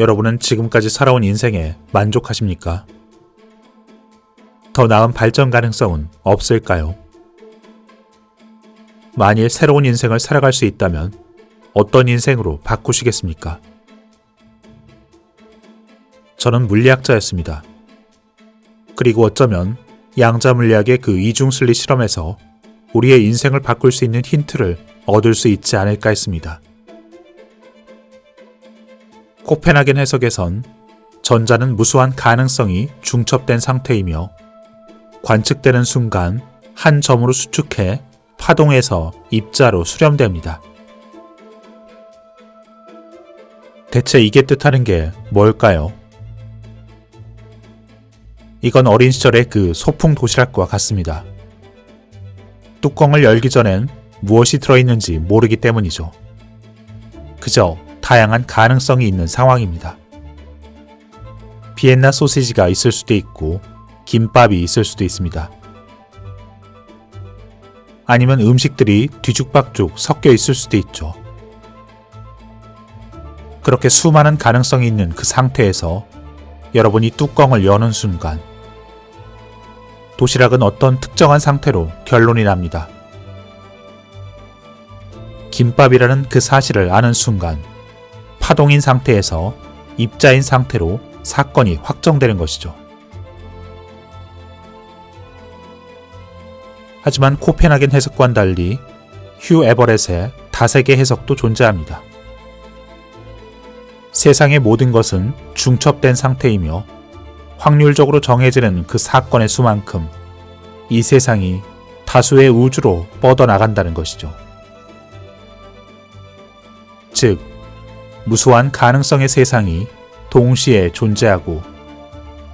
여러분은 지금까지 살아온 인생에 만족하십니까? 더 나은 발전 가능성은 없을까요? 만일 새로운 인생을 살아갈 수 있다면 어떤 인생으로 바꾸시겠습니까? 저는 물리학자였습니다. 그리고 어쩌면 양자 물리학의 그 이중슬리 실험에서 우리의 인생을 바꿀 수 있는 힌트를 얻을 수 있지 않을까 했습니다. 코펜하겐 해석에선 전자는 무수한 가능성이 중첩된 상태이며 관측되는 순간 한 점으로 수축해 파동에서 입자로 수렴됩니다. 대체 이게 뜻하는 게 뭘까요? 이건 어린 시절의 그 소풍 도시락과 같습니다. 뚜껑을 열기 전엔 무엇이 들어있는지 모르기 때문이죠. 그저 다양한 가능성이 있는 상황입니다. 비엔나 소시지가 있을 수도 있고, 김밥이 있을 수도 있습니다. 아니면 음식들이 뒤죽박죽 섞여 있을 수도 있죠. 그렇게 수많은 가능성이 있는 그 상태에서 여러분이 뚜껑을 여는 순간, 도시락은 어떤 특정한 상태로 결론이 납니다. 김밥이라는 그 사실을 아는 순간, 파동인 상태에서 입자인 상태로 사건이 확정되는 것이죠. 하지만 코펜하겐 해석과는 달리 휴 에버렛의 다세계 해석도 존재합니다. 세상의 모든 것은 중첩된 상태이며 확률적으로 정해지는 그 사건의 수만큼 이 세상이 다수의 우주로 뻗어나간다는 것이죠. 즉, 무수한 가능성의 세상이 동시에 존재하고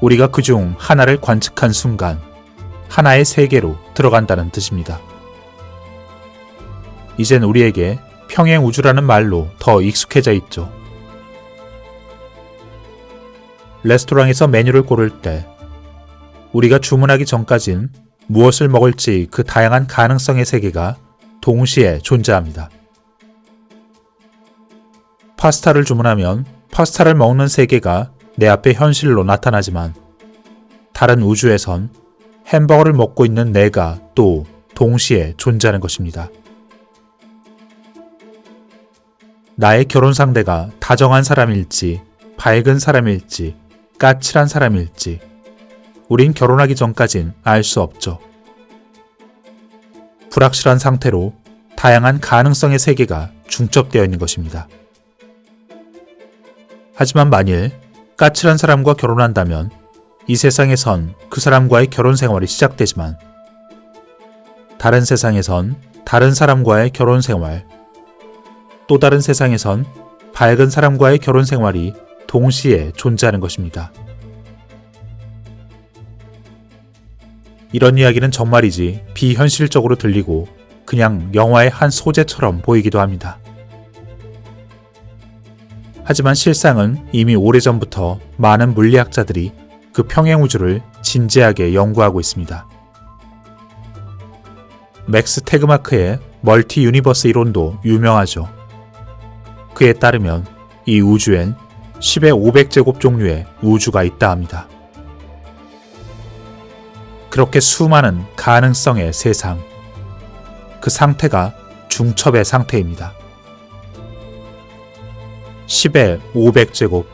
우리가 그 중 하나를 관측한 순간 하나의 세계로 들어간다는 뜻입니다. 이젠 우리에게 평행 우주라는 말로 더 익숙해져 있죠. 레스토랑에서 메뉴를 고를 때 우리가 주문하기 전까진 무엇을 먹을지 그 다양한 가능성의 세계가 동시에 존재합니다. 파스타를 주문하면 파스타를 먹는 세계가 내 앞에 현실로 나타나지만 다른 우주에선 햄버거를 먹고 있는 내가 또 동시에 존재하는 것입니다. 나의 결혼 상대가 다정한 사람일지, 밝은 사람일지, 까칠한 사람일지, 우린 결혼하기 전까진 알 수 없죠. 불확실한 상태로 다양한 가능성의 세계가 중첩되어 있는 것입니다. 하지만 만일 까칠한 사람과 결혼한다면 이 세상에선 그 사람과의 결혼 생활이 시작되지만 다른 세상에선 다른 사람과의 결혼 생활, 또 다른 세상에선 밝은 사람과의 결혼 생활이 동시에 존재하는 것입니다. 이런 이야기는 정말이지 비현실적으로 들리고 그냥 영화의 한 소재처럼 보이기도 합니다. 하지만 실상은 이미 오래전부터 많은 물리학자들이 그 평행우주를 진지하게 연구하고 있습니다. 맥스 테그마크의 멀티 유니버스 이론도 유명하죠. 그에 따르면 이 우주엔 10의 500제곱 종류의 우주가 있다 합니다. 그렇게 수많은 가능성의 세상. 그 상태가 중첩의 상태입니다. 10의 500제곱.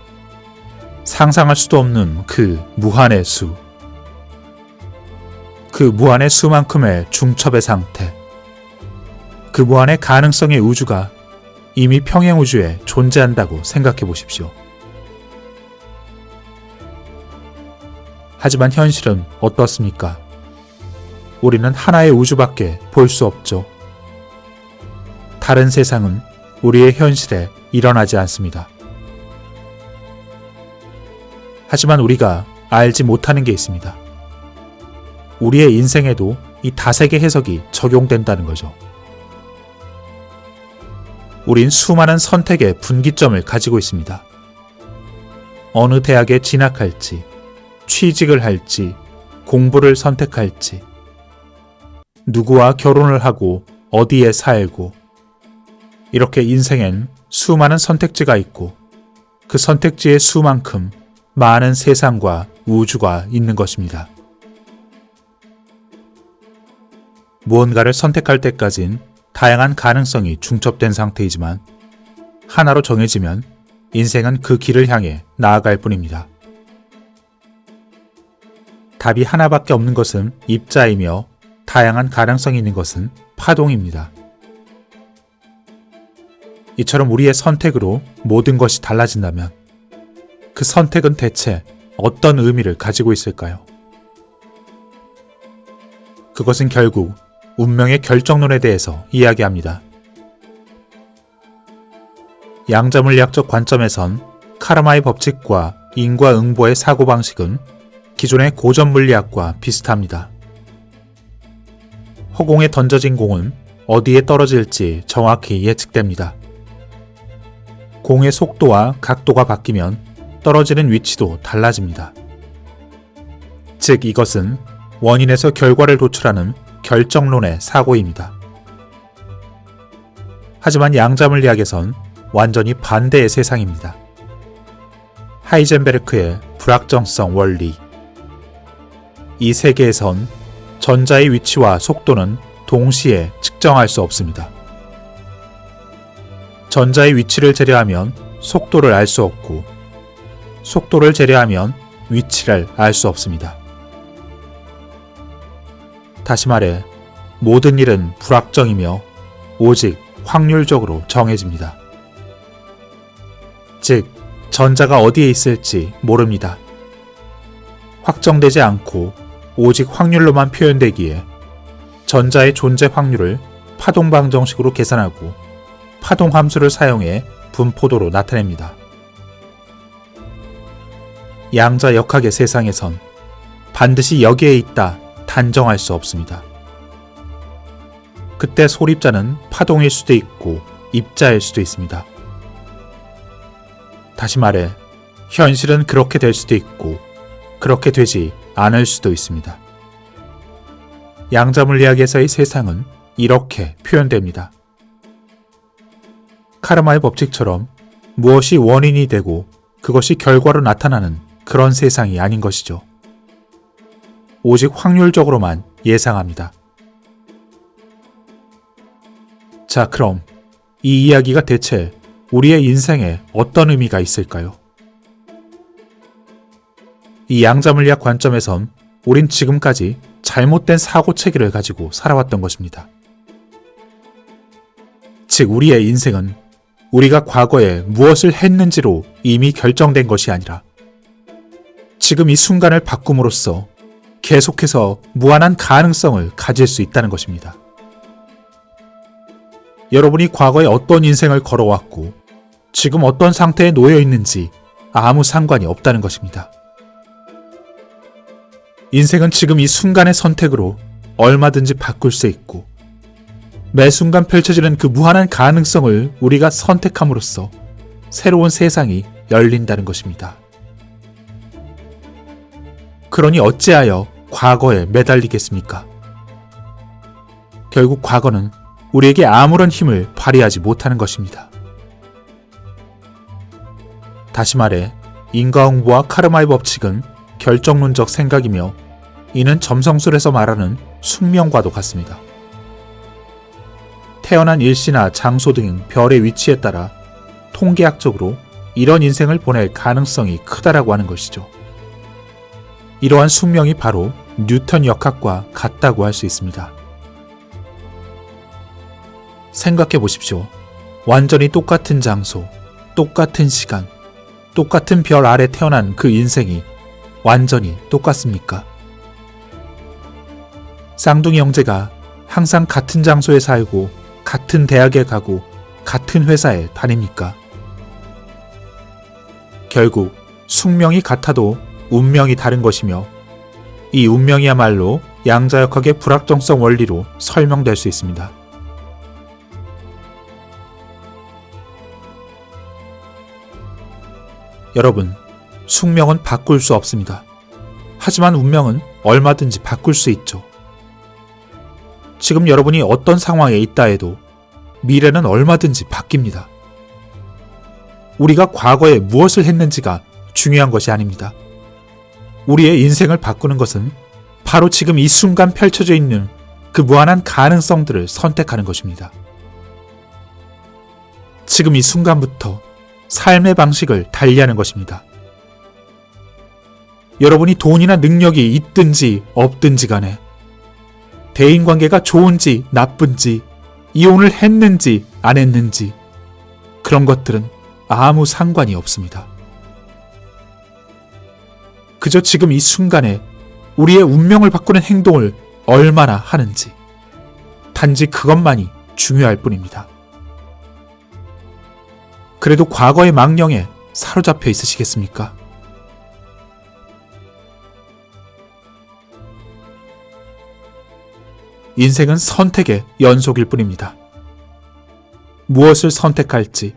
상상할 수도 없는 그 무한의 수. 그 무한의 수만큼의 중첩의 상태. 그 무한의 가능성의 우주가 이미 평행 우주에 존재한다고 생각해 보십시오. 하지만 현실은 어떻습니까? 우리는 하나의 우주밖에 볼 수 없죠. 다른 세상은 우리의 현실에 일어나지 않습니다. 하지만 우리가 알지 못하는 게 있습니다. 우리의 인생에도 이 다세계 해석이 적용된다는 거죠. 우린 수많은 선택의 분기점을 가지고 있습니다. 어느 대학에 진학할지, 취직을 할지, 공부를 선택할지, 누구와 결혼을 하고 어디에 살고, 이렇게 인생엔 수많은 선택지가 있고, 그 선택지의 수만큼 많은 세상과 우주가 있는 것입니다. 무언가를 선택할 때까진 다양한 가능성이 중첩된 상태이지만 하나로 정해지면 인생은 그 길을 향해 나아갈 뿐입니다. 답이 하나밖에 없는 것은 입자이며 다양한 가능성이 있는 것은 파동입니다. 이처럼 우리의 선택으로 모든 것이 달라진다면 그 선택은 대체 어떤 의미를 가지고 있을까요? 그것은 결국 운명의 결정론에 대해서 이야기합니다. 양자물리학적 관점에선 카르마의 법칙과 인과응보의 사고방식은 기존의 고전 물리학과 비슷합니다. 허공에 던져진 공은 어디에 떨어질지 정확히 예측됩니다. 공의 속도와 각도가 바뀌면 떨어지는 위치도 달라집니다. 즉 이것은 원인에서 결과를 도출하는 결정론의 사고입니다. 하지만 양자물리학에선 완전히 반대의 세상입니다. 하이젠베르크의 불확정성 원리. 이 세계에선 전자의 위치와 속도는 동시에 측정할 수 없습니다. 전자의 위치를 제외하면 속도를 알 수 없고, 속도를 제외하면 위치를 알 수 없습니다. 다시 말해, 모든 일은 불확정이며 오직 확률적으로 정해집니다. 즉, 전자가 어디에 있을지 모릅니다. 확정되지 않고 오직 확률로만 표현되기에 전자의 존재 확률을 파동 방 정식으로 계산하고 파동 함수를 사용해 분포도로 나타냅니다. 양자 역학의 세상에선 반드시 여기에 있다 단정할 수 없습니다. 그때 소립자는 파동일 수도 있고 입자일 수도 있습니다. 다시 말해, 현실은 그렇게 될 수도 있고, 그렇게 되지 않을 수도 있습니다. 양자물리학에서의 세상은 이렇게 표현됩니다. 카르마의 법칙처럼 무엇이 원인이 되고 그것이 결과로 나타나는 그런 세상이 아닌 것이죠. 오직 확률적으로만 예상합니다. 자, 그럼 이 이야기가 대체 우리의 인생에 어떤 의미가 있을까요? 이 양자물리학 관점에선 우린 지금까지 잘못된 사고 체계를 가지고 살아왔던 것입니다. 즉, 우리의 인생은 우리가 과거에 무엇을 했는지로 이미 결정된 것이 아니라 지금 이 순간을 바꿈으로써 계속해서 무한한 가능성을 가질 수 있다는 것입니다. 여러분이 과거에 어떤 인생을 걸어왔고 지금 어떤 상태에 놓여 있는지 아무 상관이 없다는 것입니다. 인생은 지금 이 순간의 선택으로 얼마든지 바꿀 수 있고 매 순간 펼쳐지는 그 무한한 가능성을 우리가 선택함으로써 새로운 세상이 열린다는 것입니다. 그러니 어찌하여 과거에 매달리겠습니까? 결국 과거는 우리에게 아무런 힘을 발휘하지 못하는 것입니다. 다시 말해, 인과응보와 카르마의 법칙은 결정론적 생각이며 이는 점성술에서 말하는 숙명과도 같습니다. 태어난 일시나 장소 등 별의 위치에 따라 통계학적으로 이런 인생을 보낼 가능성이 크다라고 하는 것이죠. 이러한 숙명이 바로 뉴턴 역학과 같다고 할 수 있습니다. 생각해 보십시오. 완전히 똑같은 장소, 똑같은 시간, 똑같은 별 아래 태어난 그 인생이 완전히 똑같습니까? 쌍둥이 형제가 항상 같은 장소에 살고 같은 대학에 가고 같은 회사에 다닙니까? 결국 숙명이 같아도 운명이 다른 것이며 이 운명이야말로 양자역학의 불확정성 원리로 설명될 수 있습니다. 여러분, 숙명은 바꿀 수 없습니다. 하지만 운명은 얼마든지 바꿀 수 있죠. 지금 여러분이 어떤 상황에 있다 해도 미래는 얼마든지 바뀝니다. 우리가 과거에 무엇을 했는지가 중요한 것이 아닙니다. 우리의 인생을 바꾸는 것은 바로 지금 이 순간 펼쳐져 있는 그 무한한 가능성들을 선택하는 것입니다. 지금 이 순간부터 삶의 방식을 달리하는 것입니다. 여러분이 돈이나 능력이 있든지 없든지 간에 대인 관계가 좋은지 나쁜지 이혼을 했는지 안 했는지 그런 것들은 아무 상관이 없습니다. 그저 지금 이 순간에 우리의 운명을 바꾸는 행동을 얼마나 하는지 단지 그것만이 중요할 뿐입니다. 그래도 과거의 망령에 사로잡혀 있으시겠습니까? 인생은 선택의 연속일 뿐입니다. 무엇을 선택할지,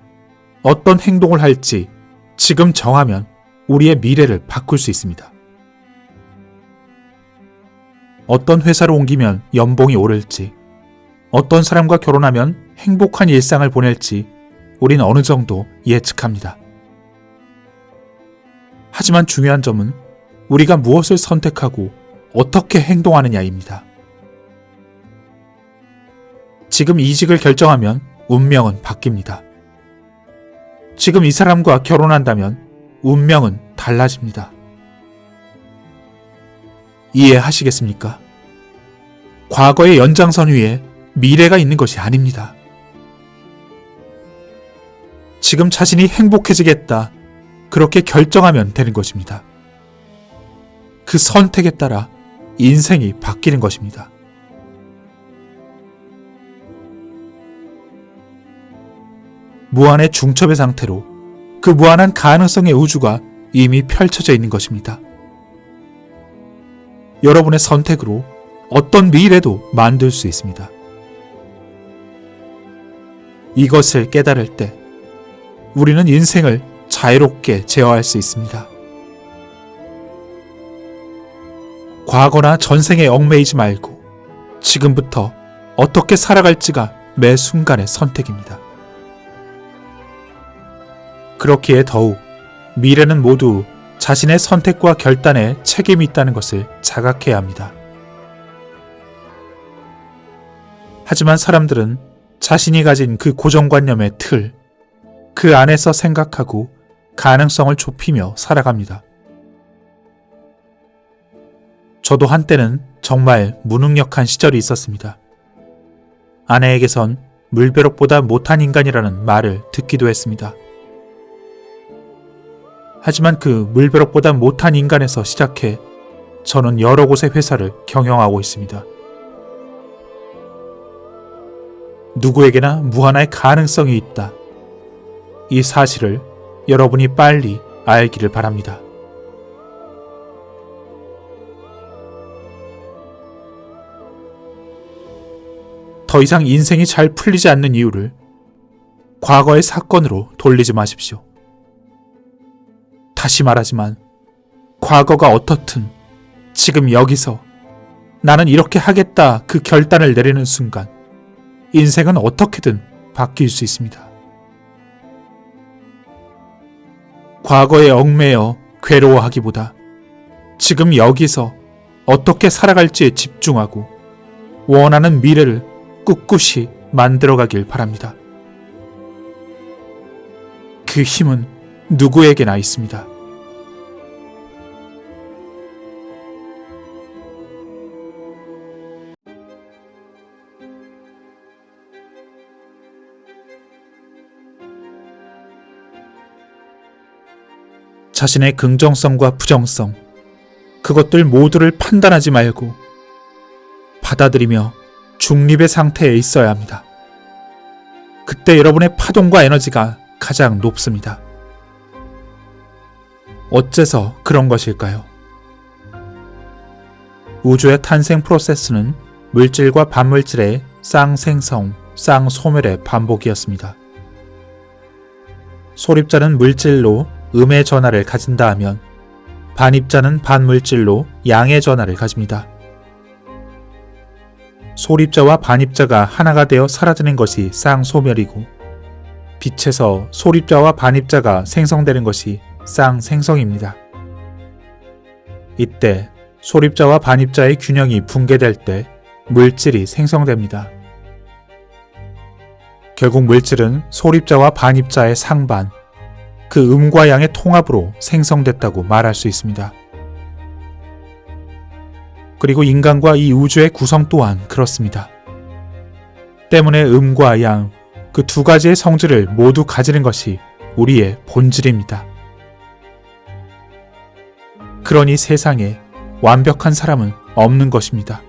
어떤 행동을 할지 지금 정하면 우리의 미래를 바꿀 수 있습니다. 어떤 회사로 옮기면 연봉이 오를지, 어떤 사람과 결혼하면 행복한 일상을 보낼지 우린 어느 정도 예측합니다. 하지만 중요한 점은 우리가 무엇을 선택하고 어떻게 행동하느냐입니다. 지금 이직을 결정하면 운명은 바뀝니다. 지금 이 사람과 결혼한다면 운명은 달라집니다. 이해하시겠습니까? 과거의 연장선 위에 미래가 있는 것이 아닙니다. 지금 자신이 행복해지겠다. 그렇게 결정하면 되는 것입니다. 그 선택에 따라 인생이 바뀌는 것입니다. 무한의 중첩의 상태로 그 무한한 가능성의 우주가 이미 펼쳐져 있는 것입니다. 여러분의 선택으로 어떤 미래도 만들 수 있습니다. 이것을 깨달을 때 우리는 인생을 자유롭게 제어할 수 있습니다. 과거나 전생에 얽매이지 말고 지금부터 어떻게 살아갈지가 매 순간의 선택입니다. 그렇기에 더욱 미래는 모두 자신의 선택과 결단에 책임이 있다는 것을 자각해야 합니다. 하지만 사람들은 자신이 가진 그 고정관념의 틀, 그 안에서 생각하고 가능성을 좁히며 살아갑니다. 저도 한때는 정말 무능력한 시절이 있었습니다. 아내에게선 물벼룩보다 못한 인간이라는 말을 듣기도 했습니다. 하지만 그 물벼룩보다 못한 인간에서 시작해 저는 여러 곳의 회사를 경영하고 있습니다. 누구에게나 무한의 가능성이 있다. 이 사실을 여러분이 빨리 알기를 바랍니다. 더 이상 인생이 잘 풀리지 않는 이유를 과거의 사건으로 돌리지 마십시오. 다시 말하지만 과거가 어떻든 지금 여기서 나는 이렇게 하겠다 그 결단을 내리는 순간 인생은 어떻게든 바뀔 수 있습니다. 과거에 얽매여 괴로워하기보다 지금 여기서 어떻게 살아갈지에 집중하고 원하는 미래를 꿋꿋이 만들어가길 바랍니다. 그 힘은 누구에게나 있습니다. 자신의 긍정성과 부정성, 그것들 모두를 판단하지 말고 받아들이며 중립의 상태에 있어야 합니다. 그때 여러분의 파동과 에너지가 가장 높습니다. 어째서 그런 것일까요? 우주의 탄생 프로세스는 물질과 반물질의 쌍생성, 쌍소멸의 반복이었습니다. 소립자는 물질로 음의 전하를 가진다 하면 반입자는 반물질로 양의 전하를 가집니다. 소립자와 반입자가 하나가 되어 사라지는 것이 쌍소멸이고 빛에서 소립자와 반입자가 생성되는 것이 쌍생성입니다. 이때 소립자와 반입자의 균형이 붕괴될 때 물질이 생성됩니다. 결국 물질은 소립자와 반입자의 상반, 그 음과 양의 통합으로 생성됐다고 말할 수 있습니다. 그리고 인간과 이 우주의 구성 또한 그렇습니다. 때문에 음과 양, 그 두 가지의 성질을 모두 가지는 것이 우리의 본질입니다. 그러니 세상에 완벽한 사람은 없는 것입니다.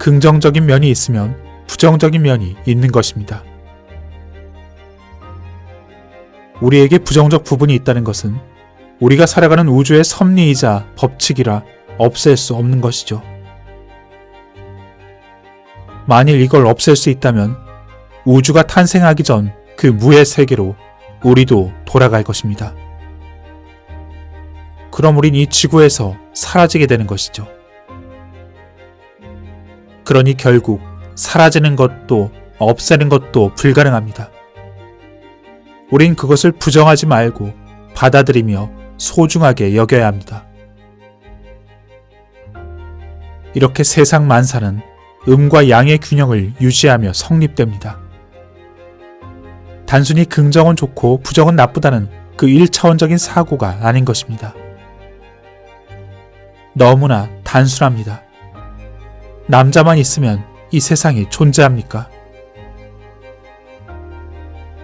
긍정적인 면이 있으면 부정적인 면이 있는 것입니다. 우리에게 부정적 부분이 있다는 것은 우리가 살아가는 우주의 섭리이자 법칙이라 없앨 수 없는 것이죠. 만일 이걸 없앨 수 있다면 우주가 탄생하기 전 그 무의 세계로 우리도 돌아갈 것입니다. 그럼 우린 이 지구에서 사라지게 되는 것이죠. 그러니 결국 사라지는 것도 없애는 것도 불가능합니다. 우린 그것을 부정하지 말고 받아들이며 소중하게 여겨야 합니다. 이렇게 세상 만사는 음과 양의 균형을 유지하며 성립됩니다. 단순히 긍정은 좋고 부정은 나쁘다는 그 1차원적인 사고가 아닌 것입니다. 너무나 단순합니다. 남자만 있으면 이 세상이 존재합니까?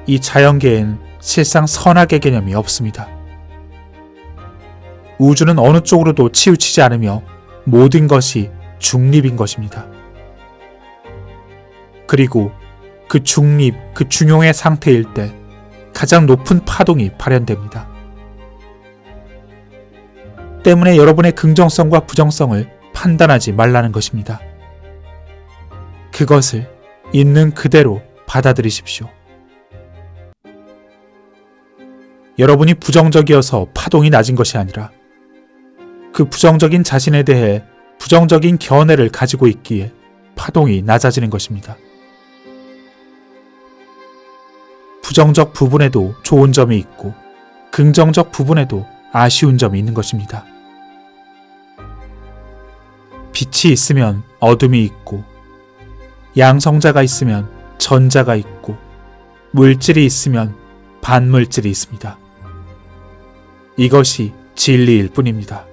이 자연계엔 실상 선악의 개념이 없습니다. 우주는 어느 쪽으로도 치우치지 않으며 모든 것이 중립인 것입니다. 그리고 그 중립, 그 중용의 상태일 때 가장 높은 파동이 발현됩니다. 때문에 여러분의 긍정성과 부정성을 판단하지 말라는 것입니다. 그것을 있는 그대로 받아들이십시오. 여러분이 부정적이어서 파동이 낮은 것이 아니라 그 부정적인 자신에 대해 부정적인 견해를 가지고 있기에 파동이 낮아지는 것입니다. 부정적 부분에도 좋은 점이 있고 긍정적 부분에도 아쉬운 점이 있는 것입니다. 빛이 있으면 어둠이 있고 양성자가 있으면 전자가 있고 물질이 있으면 반물질이 있습니다. 이것이 진리일 뿐입니다.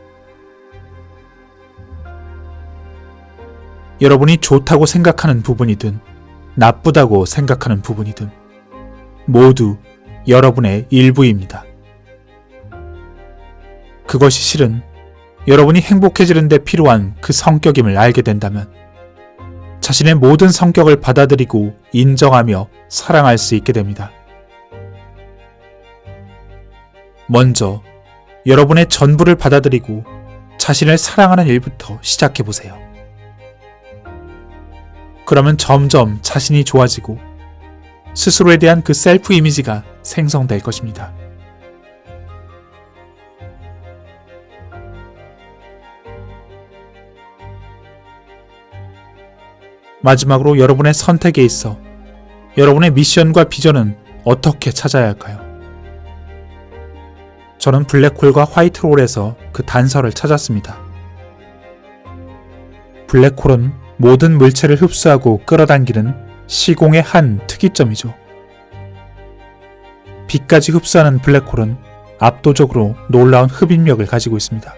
여러분이 좋다고 생각하는 부분이든 나쁘다고 생각하는 부분이든 모두 여러분의 일부입니다. 그것이 실은 여러분이 행복해지는 데 필요한 그 성격임을 알게 된다면 자신의 모든 성격을 받아들이고 인정하며 사랑할 수 있게 됩니다. 먼저 여러분의 전부를 받아들이고 자신을 사랑하는 일부터 시작해 보세요. 그러면 점점 자신이 좋아지고 스스로에 대한 그 셀프 이미지가 생성될 것입니다. 마지막으로 여러분의 선택에 있어 여러분의 미션과 비전은 어떻게 찾아야 할까요? 저는 블랙홀과 화이트홀에서 그 단서를 찾았습니다. 블랙홀은 모든 물체를 흡수하고 끌어당기는 시공의 한 특이점이죠. 빛까지 흡수하는 블랙홀은 압도적으로 놀라운 흡입력을 가지고 있습니다.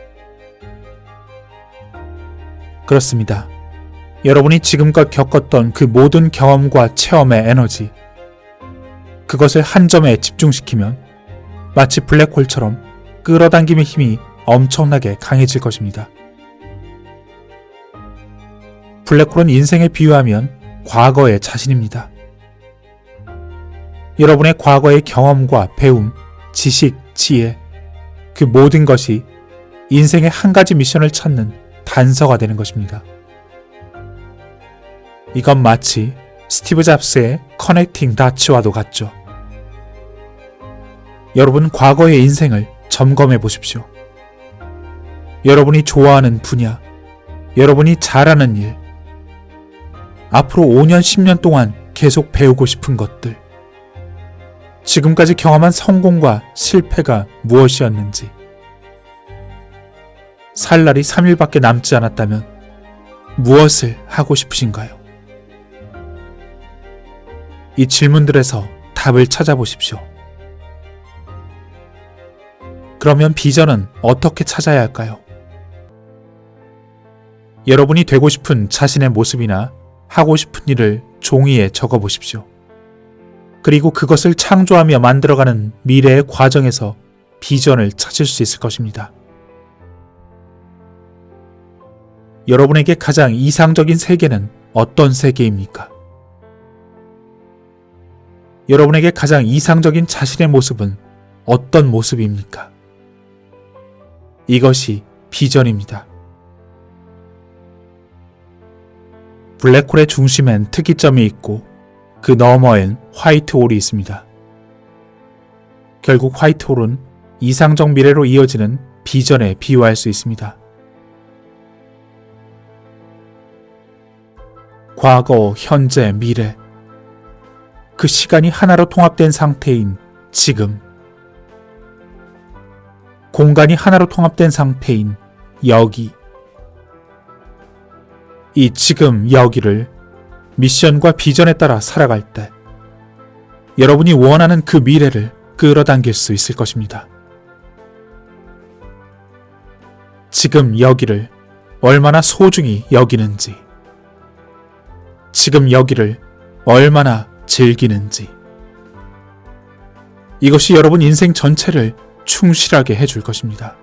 그렇습니다. 여러분이 지금껏 겪었던 그 모든 경험과 체험의 에너지, 그것을 한 점에 집중시키면 마치 블랙홀처럼 끌어당김의 힘이 엄청나게 강해질 것입니다. 블랙홀은 인생에 비유하면 과거의 자신입니다. 여러분의 과거의 경험과 배움, 지식, 지혜, 그 모든 것이 인생의 한 가지 미션을 찾는 단서가 되는 것입니다. 이건 마치 스티브 잡스의 커넥팅 다츠와도 같죠. 여러분 과거의 인생을 점검해 보십시오. 여러분이 좋아하는 분야, 여러분이 잘하는 일, 앞으로 5년, 10년 동안 계속 배우고 싶은 것들, 지금까지 경험한 성공과 실패가 무엇이었는지, 살 날이 3일밖에 남지 않았다면 무엇을 하고 싶으신가요? 이 질문들에서 답을 찾아보십시오. 그러면 비전은 어떻게 찾아야 할까요? 여러분이 되고 싶은 자신의 모습이나 하고 싶은 일을 종이에 적어 보십시오. 그리고 그것을 창조하며 만들어가는 미래의 과정에서 비전을 찾을 수 있을 것입니다. 여러분에게 가장 이상적인 세계는 어떤 세계입니까? 여러분에게 가장 이상적인 자신의 모습은 어떤 모습입니까? 이것이 비전입니다. 블랙홀의 중심엔 특이점이 있고 그 너머엔 화이트홀이 있습니다. 결국 화이트홀은 이상적 미래로 이어지는 비전에 비유할 수 있습니다. 과거, 현재, 미래. 그 시간이 하나로 통합된 상태인 지금. 공간이 하나로 통합된 상태인 여기. 이 지금 여기를 미션과 비전에 따라 살아갈 때 여러분이 원하는 그 미래를 끌어당길 수 있을 것입니다. 지금 여기를 얼마나 소중히 여기는지, 지금 여기를 얼마나 즐기는지, 이것이 여러분 인생 전체를 충실하게 해줄 것입니다.